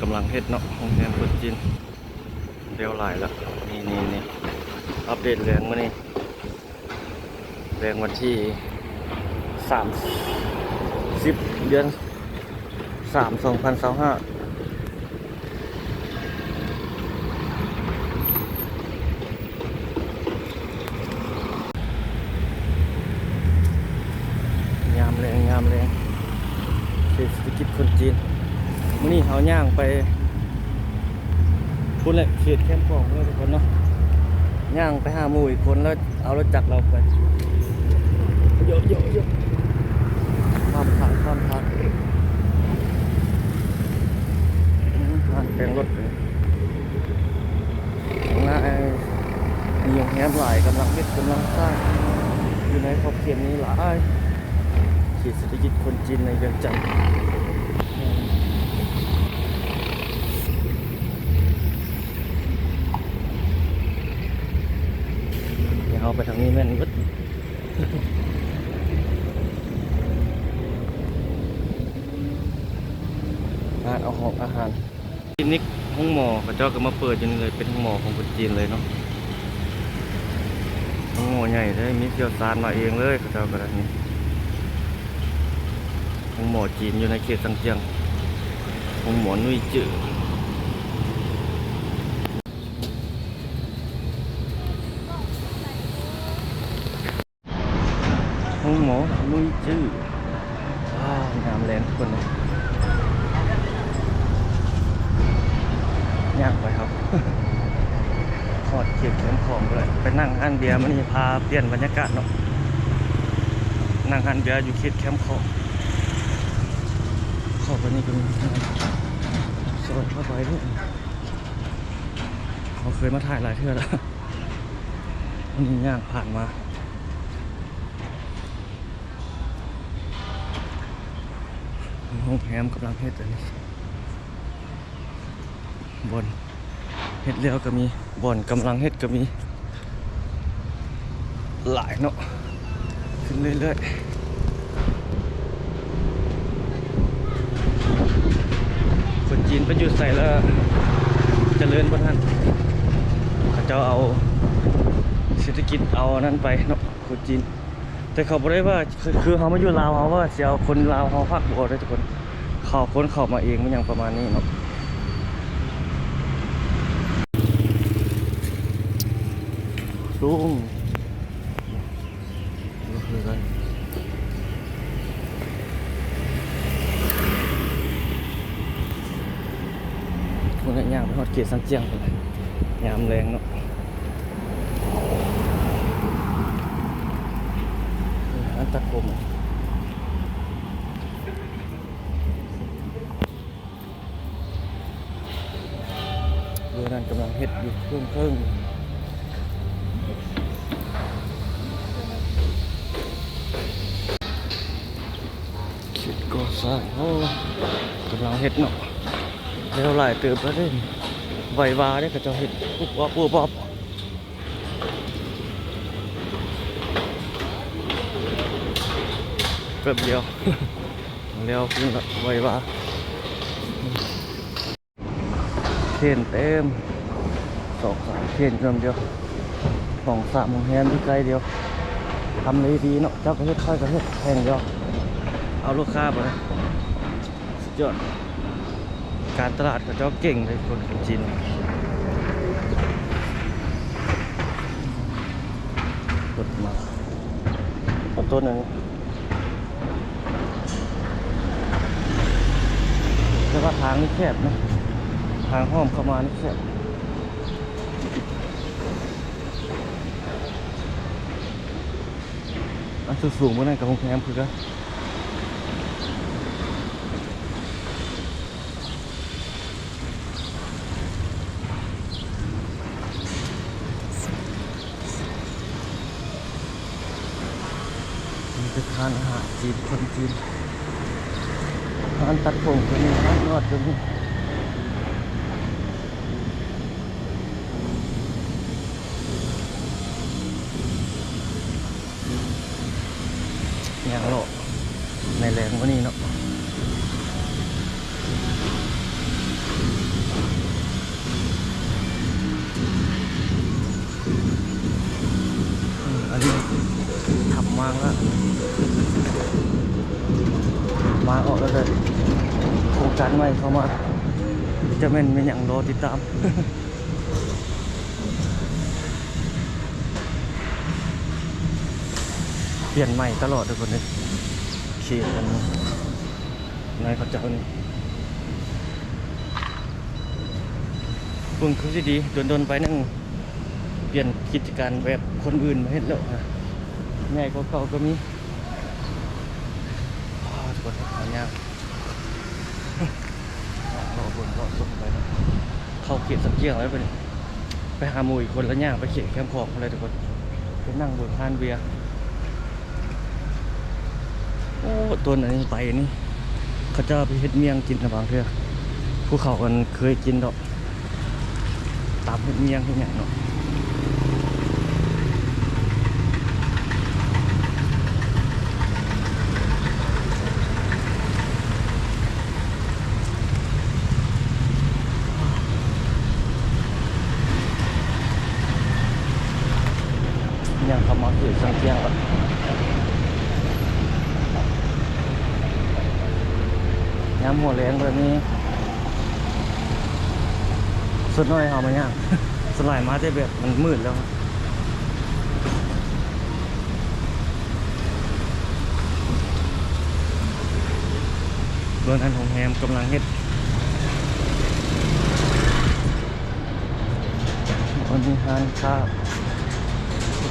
กำลังเฮ็ดเนาะโรงแรมคนจีนเร็วหลายล้วนี่นี่นี่อัปเดตแรงมานี่แรงวันที่สามสิบเดือนสามสองพันสองห้ายามแรงยามแรงเศรษฐกิจคนจีน มื่อนี้เขาย่างไปพูดเลยเขตแคมป์ของเลยทุกคนเนาะย่างไปห้าหมู่อีกคนแล้วเอารถจักรเราไปเยอะเยอะเยอะข้ามทางข้ามทางอืมทางแกงรถเลยข้างหน้าไอ้มีโรงแรมหลายกำลังเล็ดกำลังสร้างอยู่ในขอบเขตนี้หลายเขตเศรษฐกิจคนจีนในเวียงจันทร์ เดี๋ยวเอา ไปทางนี้แม่นก็งานเอาของอาหารคลินิกห้องหมอเขาเจ้าก็มาเปิดอยู่นี่เลยเป็นห้องหมอของคนจีนเลยเนาะห้องหมอใหญ่เลยมีเกี่ยวซานมาเองเลยเขาเจ้าก็ได้นี่ห้องหมอจีนอยู่ในเขตสังเจียงห้องหมอนุ่ยจื้อ ห้องห มุยจื้อว้าวงามแรงทุกคนเลยยากไปครับทอดเขียบแคมของเลยไปนั่งอันเบียร์มันนี่พาเปลี่ยนบรรยากาศเนาะนั่งอันเบียร์อยู่เขตแคมป์ของขอบวันนี้ก็มีสวัสดีเข้าไปด้วยเขาเคยมาถ่ายหลายเทื่อแล้ววันนี้ย่างผ่านมา ห้องแฮมกำลังเฮ็ดอันนี้บอนเฮ็ดแล้วก็มีบอนกำลังเฮ็ดก็มี หลายเนาะขึ้นเรื่อยๆคนจีนไปอยู่ใส่แล้วเจริญบนท่านเขาจ้าเอาเศรษฐกิจเอานนั้นไปเนาะคนจีน แต่เขาบอกได้ว่าคือเขามาอยู่ลาวเขาว่าจะเอาคนลาวเขาพักบ่ได้ทุกคนเขาคนเขามาเองมันอย่างประมาณนี้เนาะลุงนี่คือกันคนละอย่างไปฮอดเกียรสังเจียงเลยยามแรงเนาะ อันตะคมเรือนั้นกำลังเฮ็ดอยู่เครื่องเครื่องคิดก่อสร้างโอ้กำลังเฮ็ดเนาะแล้วหลายเติบแล้วเด้ไหววาได้ก็จะเฮ็ดปุ๊บป๊บปุ๊บป๊บ แป๊บเดียวเร็วขึ้นละไววะเทรนเต็มสองสามเทรนเริ่มเดียวสองสามโรงแรมที่ใกล้เดียวทำเลยดีเนาะเจ้าก็เฮ็ดค่อยก็เฮ็ดแพงเดียวเอาลูกค้าไปสุดยอดการตลาดกับเจ้าเก่งเลยคนจีนกดมาเอาตัวหนึ่ง แต่ว่าทางนี่แคบนะ ทางห้อมเข้ามานี่แคบอันสูงๆบนนั้นกับโรงแรมคือกันมีไปทานอาหารจีนคนจีน ร้านตัดผมก็มีร้านนดก็อย่างโลในแรงกว่านี้เนาะอันนี้ทำมางแล้วมาออกแล้วเลย การใหม่เข้ามาจะเป็นเป็นอย่างรอติดตามเปลี่ยนใหม่ตลอดทุกคนเลยเขียนกันนายเขาเจ้านี่ปุ่งคือสิดีโดนๆไปนั่ง เปลี่ยนกิจการแบบคนอื่นมาเห็นแล้วฮะง่ายกว่าเก่าก็มีอ้าวทุกคนหายาก นรอส่งไปนะเข้าเขตสักเกี่ยวแล้วไปเนี่ยไปหาหมูอีกคนแล้วย่างไปเขตแคมป์ของอะไรทุกคนไปนั่งบนพานเบียร์โอ้ตัวไหนไปนี่เขาจะไปเฮ็ดเมียงกินนะบางเทื่อผู้เขากันเคยกินดอกตามเฮ็ดเมียงที่ไหนเนาะยัง เขางเกียงแบบย้ำหัวแรงแบบนี้สุดหน้อยเอามาย่างสลายมาได้แบบมันมืดแล้วโดนอันของแฮมกำลังเฮ็ดวันนี้ทานข้าว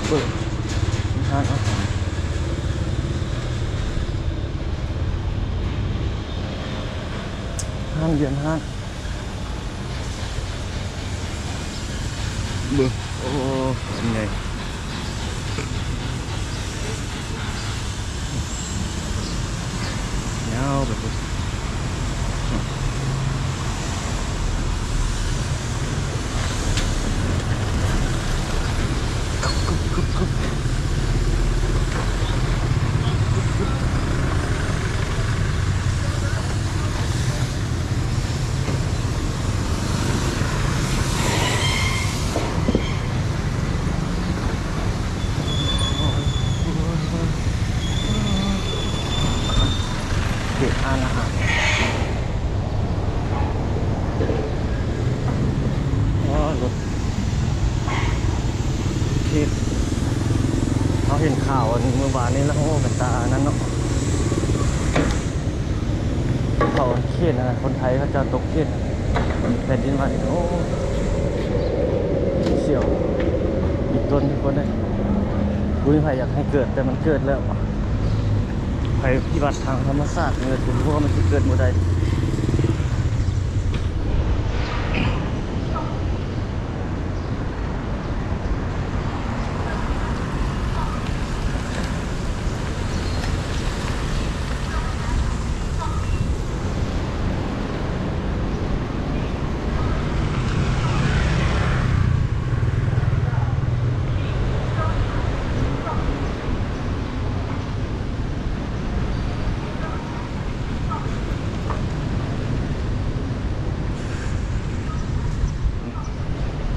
เปิด้านเอาของห้างเดือนห้าง Bơ. Ô, anh này. Nhau vậy thôi. Cốc, cốc, cốc, cốc. Để ăn là hả? Đó, r ถที่เขาเห็นข่าวอันเมื่อวานนี้แล้วโอ้เป็นตานั้นเนาะเขาเขียนอะไรคนไทยเขาจะตกเขียนแผ่นดินไหวโอ้เสี่ยว อีกต้นทุกคนเลยกู ยังพยอยากให้เกิดแต่มันเกิดแล้วภัยพิบัติทางธรรมชาติเนี่ยคุณพวกมันจะเกิดเมื่อใด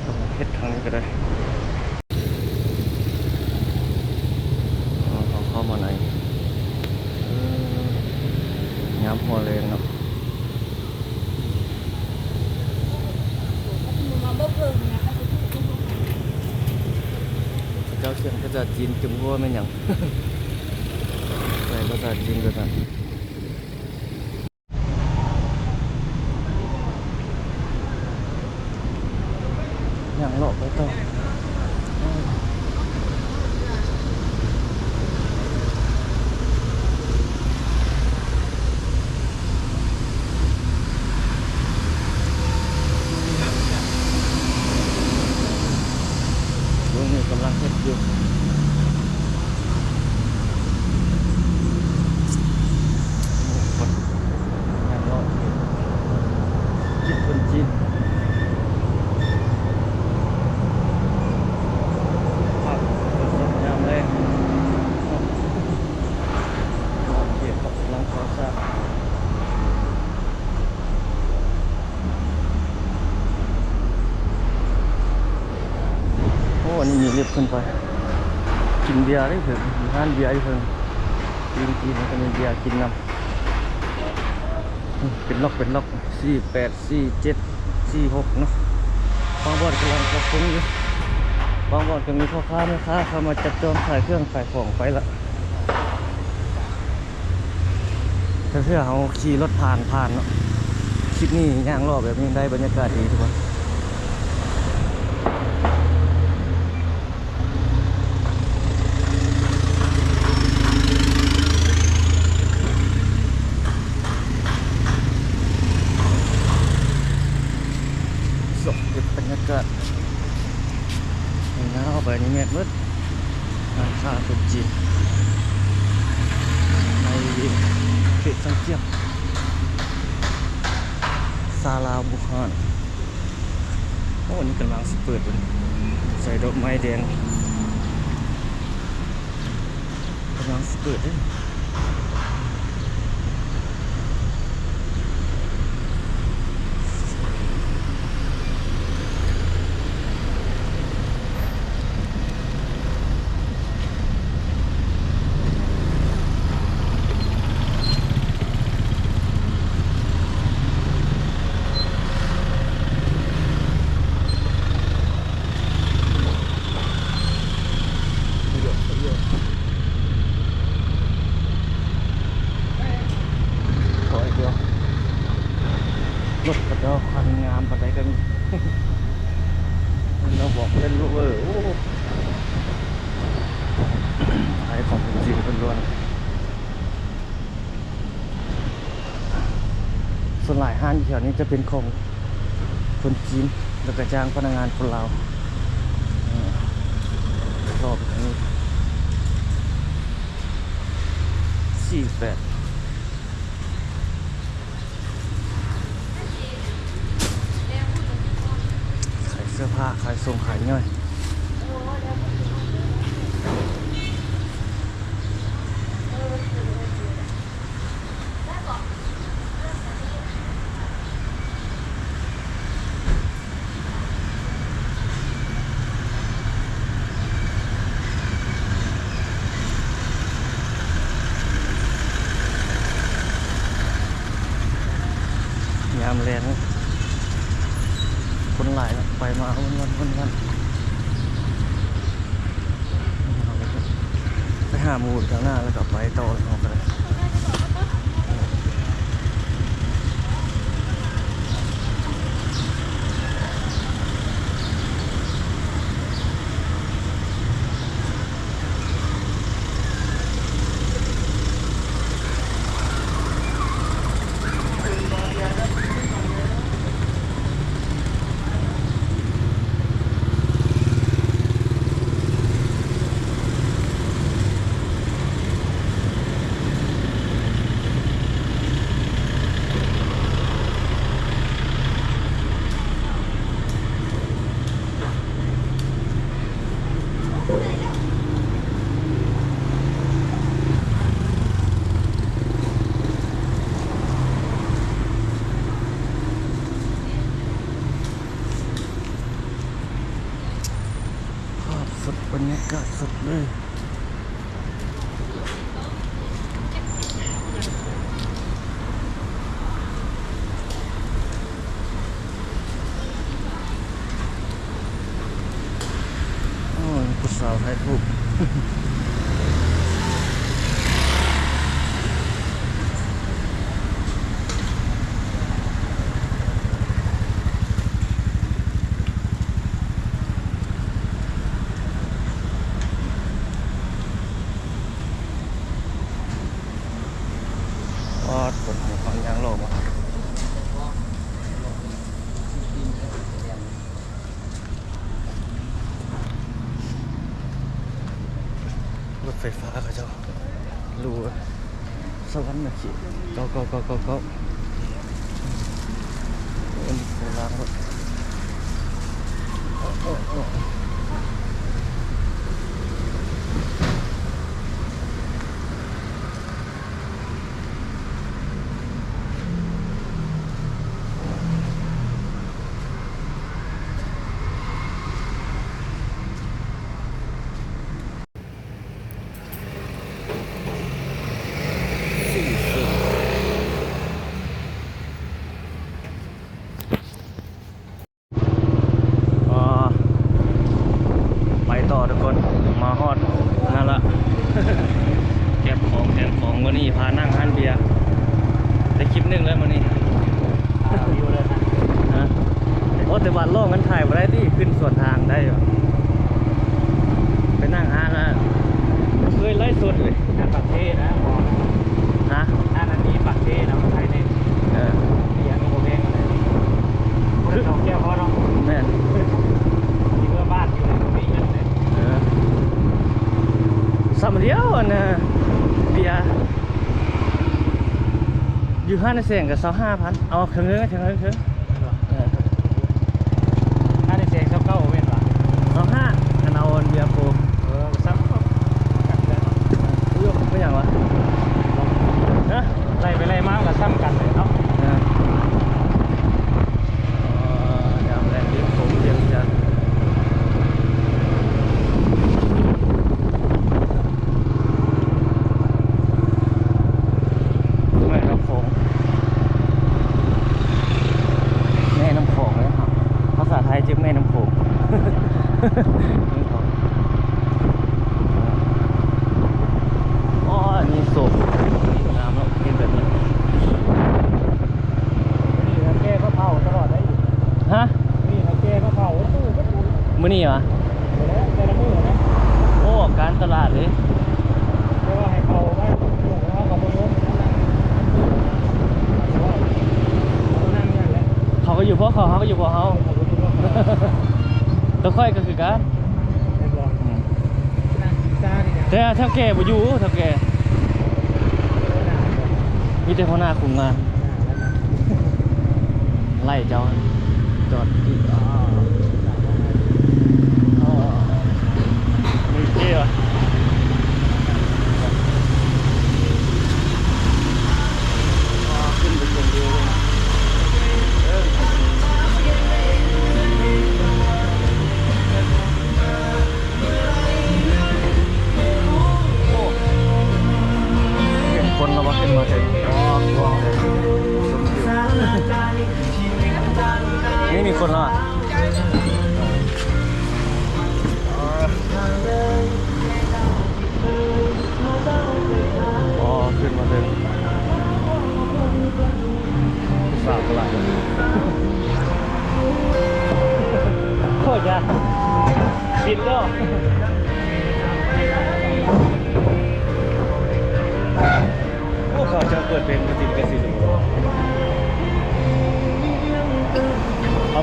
ต้องเฮ็ดทางนี้ก็ได้เอาเขาเข้ามาในเออย้ำหัวแรงเนาะ มาบ่เพิ่งนะ เจ้าเขียนภาษา จีนจึงว่าไม่นหยังใส่ภาษาจีนก็ได้อย่างหลอกไปต่ออ้าวลุงนี่กำลังเฮ็ดอยู่ คนอย่างเราจีนคนจีนภาพสดๆยามแรงมองเกียรกับหลังคอซาโอ้อันนี้มีเรียบขึ้นไป กินเบี ยร์ได้เถอะมีร้านเบียร์ได้เถอะกินกินแล้วก็มีเบียร์กินน้ำเป็นล็อกเป็นล็อกสี่แปดสี่เจ็ดสี่หกเนาะบางบอดกำลังกระพุ้งอยู่บางบอดก็มีพ่อค้าแม่ค้าเข้ามาจับจองขายเครื่องขายของไปละแต่เพื่อเขาขี่รถผ่านผ่านเนาะคลิปนี้ย่างรอบแบบนี้ได้บรรยากาศดีทุกคน สดเก็บบรรยากาศหนาวไปนี่แม่นมืดร้านค้าคนจีนในเขตสังเกียมซาลาบุคานโอ้นี่กำลังสิเปิดเลยใส่ดอก ไม้แดงกำลังสเปิดเลยอะเยอะขออีกเดียวรถกระเจ้าคันงามปัดใดกัน เราบอกเล่นลูกเออโอ้ขายของจริงเป็นล้วนส่วนหลายห้างแถวนี้จะเป็นของคนจีนแล้วก็จ้างพนักงานคนลาวอืมรอบนี้สี่แปดขาย เสื้อผ้าขายทรงขายย่อยามแรงคนหลายแล้วไปมาวันวันวันวันไปหาหมูทางหน้าแล้วก็ไปต่อออกไปเลยภาพสดบรรยากาศสดเลย โอ้ยผู้สาวถ่ายรูป วาดบนหัวของยางโลกอะรถไฟฟ้าเขาเจ้ารู้ว่าสวรรค์นะขีเก้าเก้าเก้าเก้าเก้าอันนี้คือล้างรถ โอ้โอ้โอ้สี่สิบ แต่ว่าโล่งกันถ่ายมาได้ที่ขึ้นส่วนทางได้อยู่ไปนั่งอ่านอะเคยไล่สุดเลยนั่นปากเทนะหมอฮะนั่นอันนี้ปากเทนะมันไทยเนี่ยเออเสียงโมเมนต์อะไรคือเราแก้วพอเนาะแม่นที่เมื่อบ้านอยู่ในตรงนี้ยังเลยเออสามเดียวอันน่ะเบียร์อยู่ห้าในเสียงกับสาวห้าพันเอาเครื่องเงินเครื่องเงินเครื่องเออ ถ้าได้เสียงเช้าเก้าเว้นว่ะ สาวห้าอันเอาอันเบียร์โปร เออซ้ำก็กันเลย อุ้ยไม่อย่างวะฮะ ไล่ไปไล่มาก็ซ้ำกันเลยเนาะ เอออ๋อยามแรงที่ผมเรียงจันทร์แม่น้ำโขงแม่น้ำโขงเลยครับภาษาไทยชื่อแม่น้ำโขง น้ำโขงอ๋ออันนี้ศพนี่น้ำแล้วเห็นแบบนี้ นี่นะแก้ก็เผาตลอดได้อยู่ ฮะ นี่นะแก้ก็เผาตู้ก็ตู้ มื้อนี้เหรอ ไปแล้วแต่ละมือนะ โอ้ การตลาดเลย เรียกว่าให้เผาไว้หมูเอากับมือล้มนั่งอย่างแหละ เขาก็ อยู่พราะเขาเขาก็อยู่พราะเขาเอาไปดูว่าเตัวค่อยก็คือกันแต่เท่าแก่บ่อยู่เท่าแก่มีแต่หัวหน้าคุมงานไล่เจ้าจอดที่อ๋ออ๋อมีเกี้ย คนแล้วอะอ๋อขึ้นมาถึงสาวกลางโคตรยากบินแล้วโอ้เขาจะเปิดเพลงมาติดกันสิส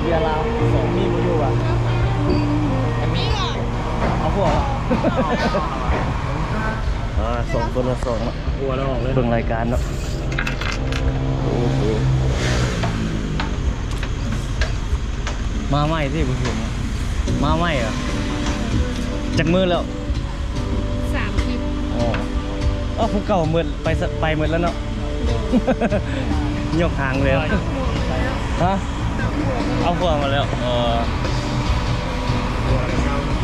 เอาเบียร์ลาวสองมีมาอยู่อะเอาพวกอะอ่าสองคนละสองเนาะหัวเราออกเลยเบิ่งรายการเนาะโอ้โหมาใหม่ที่ผมเห็นอะมาใหม่เหรอะจากมือแล้วสามทิปอ๋อเอ้าผู้เก่าเมืดไปสไปเมืดแล้วเนาะยกหางเลยอะฮะ เอาพวกมาแล้วเออ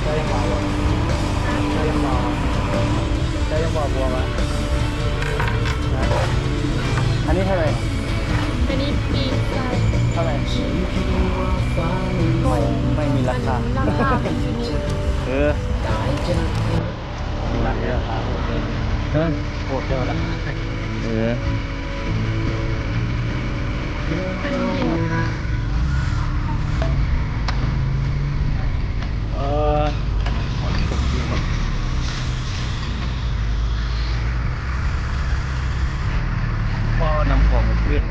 ใจยังเบาใจยังเบาใจยังเบาบัวมาอันนี้เท่าไหร่อันนี้ปีกไก่เท่าไหร่โกงไม่มีราคาอันนี้ราคาเป็นยูนิตเออมีราคาเออโคตรเยอะแล้วเออเออพ่อนำของมาเพื่อน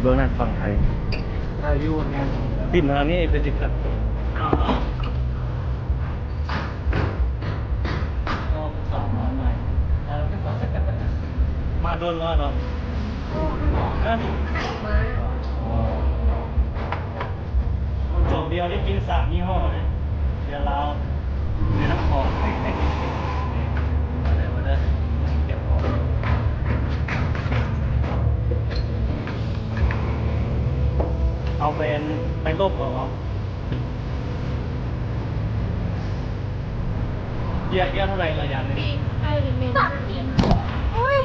เบื้องนั้นฝั่งไทย อายุงานปิดมานี่เป็นจิตครับมาโดนแล้วเนาะฮะมาจบเดียวได้กินสามยี่ห้อเลยเดี๋ยวเราเดี๋ยวน้ำหอม เอาเป็นไปลบเหรอเยอะเยอะเท่าไหร่ละอย่างหนึงปีกไก่เมนโอ้ย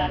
ดัน